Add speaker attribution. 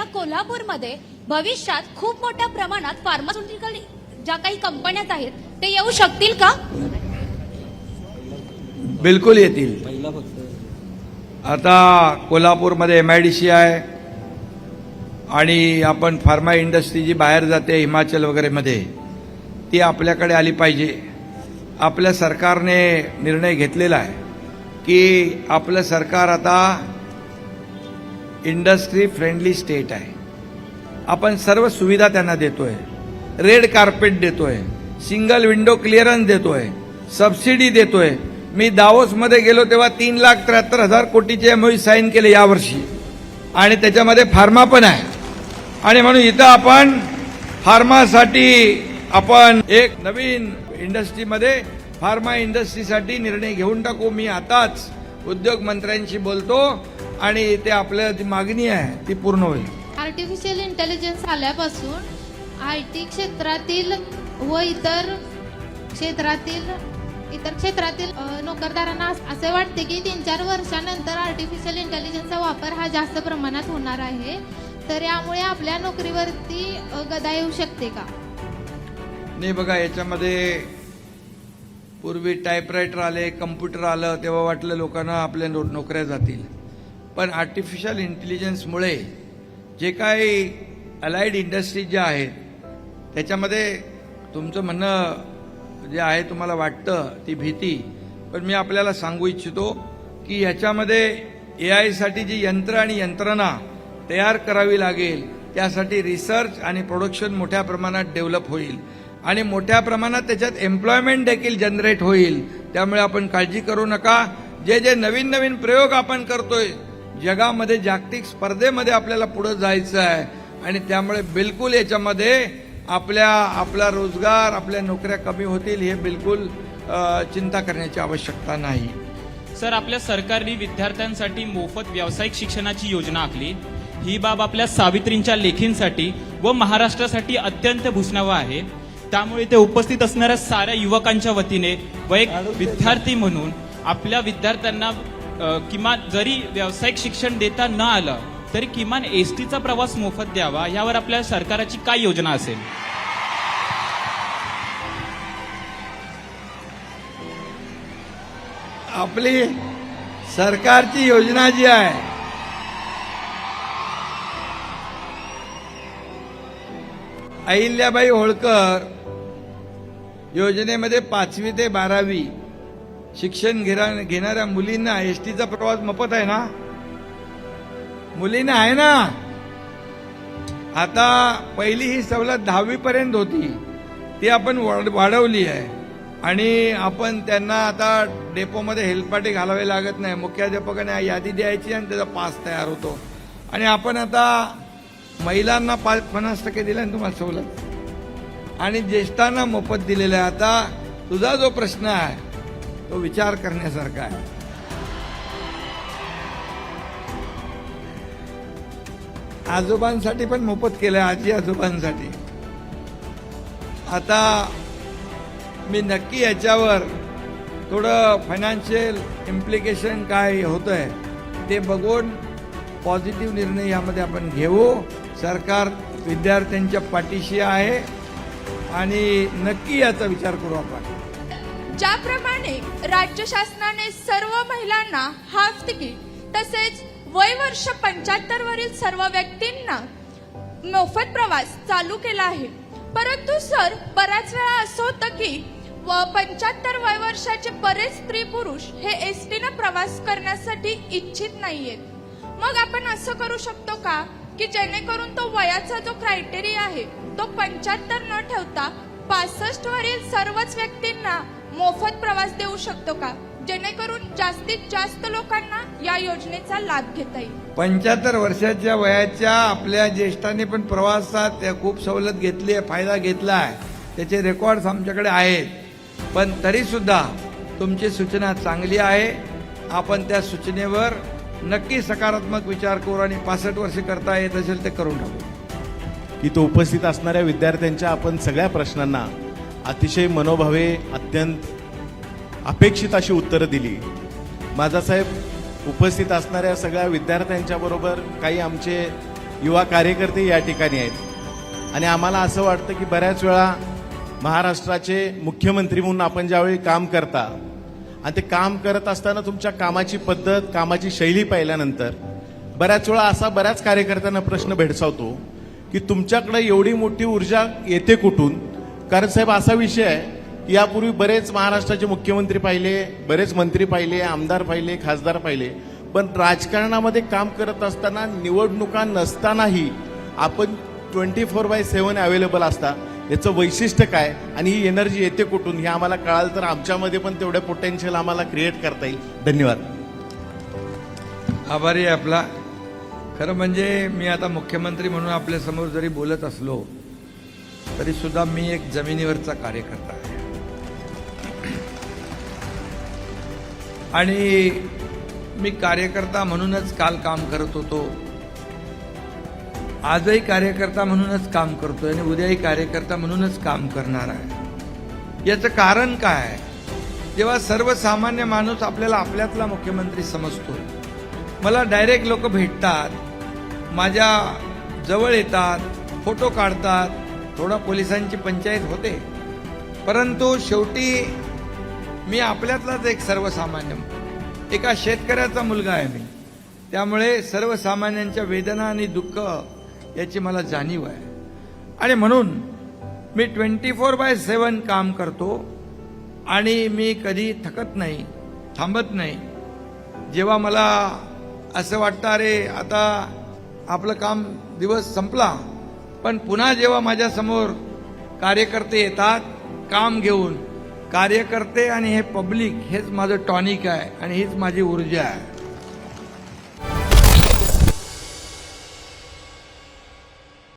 Speaker 1: या कोल्हापूरमध्ये भविष्यात खूप मोठ्या प्रमाणात फार्मास्युटिकल ज्या काही कंपन्या आहेत ते येऊ शकतील का?
Speaker 2: बिलकुल येतील. आता कोल्हापूरमध्ये एम आय डी सी आहे आणि आपण फार्मा इंडस्ट्री जी बाहेर जाते हिमाचल वगैरेमध्ये ती आपल्याकडे आली पाहिजे. आपल्या सरकारने निर्णय घेतलेला आहे की आपलं सरकार आता इंडस्ट्री फ्रेंडली स्टेट आहे. आपण सर्व सुविधा त्यांना देतोय. रेड कार्पेट देतोय. सिंगल विंडो क्लिअरन्स देतोय. सबसिडी देतोय. मी दावोसमध्ये गेलो तेव्हा तीन लाख त्र्याहत्तर हजार कोटीचे एमओई साईन केले यावर्षी. आणि त्याच्यामध्ये फार्मा पण आहे. आणि म्हणून इथं आपण फार्मासाठी आपण एक नवीन इंडस्ट्रीमध्ये फार्मा इंडस्ट्रीसाठी निर्णय घेऊन टाकू. मी आताच उद्योग मंत्र्यांशी बोलतो. आणि ते आपल्या जी मागणी आहे ती पूर्ण होईल.
Speaker 3: आर्टिफिशियल इंटेलिजन्स आल्यापासून आय टी क्षेत्रातील व इतर क्षेत्रातील इतर क्षेत्रातील नोकरदारांना अस- वाटते की तीन चार वर्षानंतर आर्टिफिशियल इंटेलिजन्सचा वापर हा जास्त प्रमाणात होणार आहे. तर यामुळे आपल्या नोकरीवरती गदा येऊ शकते का?
Speaker 2: नाही बघा याच्यामध्ये पूर्वी टाईपरायटर आले कम्प्युटर आलं तेव्हा वाटलं लोकांना आपल्या नोकऱ्या जातील. पण आर्टिफिशियल इंटेलिजन्समुळे जे काही अलाइड इंडस्ट्रीज ज्या आहेत त्याच्यामध्ये तुमचं म्हणणं जे आहे तुम्हाला वाटतं ती भीती. पण मी आपल्याला सांगू इच्छितो की ह्याच्यामध्ये ए आयसाठी जी यंत्र आणि यंत्रणा तयार करावी लागेल त्यासाठी रिसर्च आणि प्रोडक्शन मोठ्या प्रमाणात डेव्हलप होईल. आणि मोठ्या प्रमाणात त्याच्यात एम्प्लॉयमेंट देखील जनरेट होईल. त्यामुळे आपण काळजी करू नका. जे जे नवीन नवीन प्रयोग आपण करतोय जगामध्ये जागतिक स्पर्धेमध्ये आपल्याला पुढे जायचं आहे. आणि त्यामुळे बिलकुल याच्यामध्ये आपल्या आपला रोजगार आपल्या नोकऱ्या कमी होतील हे बिलकुल चिंता करण्याची आवश्यकता नाही.
Speaker 4: सर आपल्या सरकारने विद्यार्थ्यांसाठी मोफत व्यावसायिक शिक्षणाची योजना आखली. ही बाब आपल्या सावित्रींच्या लेखींसाठी व महाराष्ट्रासाठी अत्यंत भूषणावं आहे. त्यामुळे ते उपस्थित असणाऱ्या साऱ्या युवकांच्या वतीने व एक विद्यार्थी म्हणून आपल्या विद्यार्थ्यांना किमान जरी व्यावसायिक शिक्षण देता न आलं तरी किमान एस टीचा प्रवास मोफत द्यावा यावर आपल्या सरकाराची काय योजना असेल?
Speaker 2: आपली सरकारची योजना जी आहे अहिल्याबाई होळकर योजनेमध्ये पाचवी ते बारावी शिक्षण घेरा- घेणाऱ्या मुलींना एस टीचा प्रवास मोफत आहे ना? मुलींना आहे ना? आता पहिली ही सवलत दहावी पर्यंत होती. ती आपण वाढवली आहे. आणि आपण त्यांना आता डेपोमध्ये हेलपाटे घालावे लागत नाही. मुख्याध्यापकाने यादी द्यायची आणि त्याचा पास तयार होतो. आणि आपण आता महिलांना पाच पन्नास टक्के दिले आणि तुम्हाला सवलत. आणि ज्येष्ठांना मोफत दिलेलं आहे. आता तुझा जो प्रश्न आहे तो विचार करण्यासारखा आहे. आजोबांसाठी पण मोफत केलं आजी आजोबांसाठी. आता मी नक्की याच्यावर थोडं फायनान्शियल इम्प्लिकेशन काय होतं आहे ते बघून पॉझिटिव्ह निर्णय यामध्ये आपण घेऊ. सरकार विद्यार्थ्यांच्या पाठीशी आहे आणि नक्की याचा विचार करू आपण.
Speaker 5: ज्याप्रमाणे राज्य शासनाने सर्व महिलांना हाफ तिकीट तसेच वय वर्ष पंच्याहत्तर वरील सर्व व्यक्तींना मोफत प्रवास चालू केला आहे. परंतु सर बऱ्याच वेळा असं होतं की व पंच्याहत्तर वय वर्षाचे बरेच स्त्री पुरुष हे एस टीनं प्रवास करण्यासाठी इच्छित नाहीयेत. मग आपण असं करू शकतो का? की जेणेकरून तो वयाचा जो क्रायटेरिया आहे तो पंच्याहत्तर न ठेवता पासष्ट वरील सर्वच व्यक्तींना मोफत प्रवास देऊ शकतो का? जेणेकरून जास्तीत जास्त लोकांना या योजनेचा लाभ घेता येईल.
Speaker 2: पंच्याहत्तर वर्षाच्या वयाच्या आपल्या ज्येष्ठांनी पण प्रवासात खूप सवलत घेतली आहे फायदा घेतला आहे. त्याचे रेकॉर्ड्स आमच्याकडे आहेत. पण तरी सुद्धा तुमची सूचना चांगली आहे. आपण त्या सूचनेवर नक्की सकारात्मक विचार करू आणि पासष्ट वर्ष करता येत असेल ते करून टाकू.
Speaker 6: इथं उपस्थित असणाऱ्या विद्यार्थ्यांच्या आपण सगळ्या प्रश्नांना अतिशय मनोभावे अत्यंत अपेक्षित अशी उत्तरं दिली. माझा साहेब उपस्थित असणाऱ्या सगळ्या विद्यार्थ्यांच्या बरोबर काही आमचे युवा कार्यकर्ते या ठिकाणी आहेत. आणि आम्हाला असं वाटतं की बऱ्याच वेळा महाराष्ट्राचे मुख्यमंत्री म्हणून आपण ज्यावेळी काम करता आणि ते काम करत असताना तुमच्या कामाची पद्धत कामाची शैली पाहिल्यानंतर बऱ्याच वेळा असा बऱ्याच कार्यकर्त्यांना प्रश्न भेडसावतो की तुमच्याकडे एवढी मोठी ऊर्जा येते कुठून? कारण साहेब असा विषय आहे की यापूर्वी बरेच महाराष्ट्राचे मुख्यमंत्री पाहिले बरेच मंत्री पाहिले आमदार पाहिले खासदार पाहिले. पण राजकारणामध्ये काम करत असताना निवडणुका नसतानाही आपण twenty four by seven available असता. याचं वैशिष्ट्य काय? आणि ही एनर्जी येते कुठून? हे आम्हाला कळालं तर आमच्यामध्ये पण तेवढं पोटेन्शियल आम्हाला क्रिएट करता येईल. धन्यवाद.
Speaker 2: आभारी आहे आपला. खरं म्हणजे मी आता मुख्यमंत्री म्हणून आपल्यासमोर जरी बोलत असलो तरी सुद्धा मी एक जमिनीवरचा कार्यकर्ता आहे. आणि मी कार्यकर्ता म्हणूनच काल काम करत होतो. आजही कार्यकर्ता म्हणूनच काम करतोय आणि उद्याही कार्यकर्ता म्हणूनच काम करणार आहे. याचं कारण काय जेव्हा सर्वसामान्य माणूस आपल्याला आपल्यातला मुख्यमंत्री समजतो. मला डायरेक्ट लोक भेटतात माझ्या जवळ येतात फोटो काढतात थोडा पोलिसांची पंचायत होते. परंतु शेवटी मी आपल्यातलाच एक सर्वसामान्य एका शेतकऱ्याचा मुलगा आहे मी. त्यामुळे सर्वसामान्यांच्या वेदना आणि दुःख याची मला जाणीव आहे. आणि म्हणून मी ट्वेंटी फोर बाय सेवन काम करतो आणि मी कधी थकत नाही थांबत नाही. जेव्हा मला असं वाटतं अरे आता आपलं काम दिवस संपला पण पुन्हा जेव्हा माझ्यासमोर कार्यकर्ते येतात काम घेऊन कार्यकर्ते आणि हे पब्लिक हेच माझं टॉनिक आहे आणि हीच माझी ऊर्जा आहे.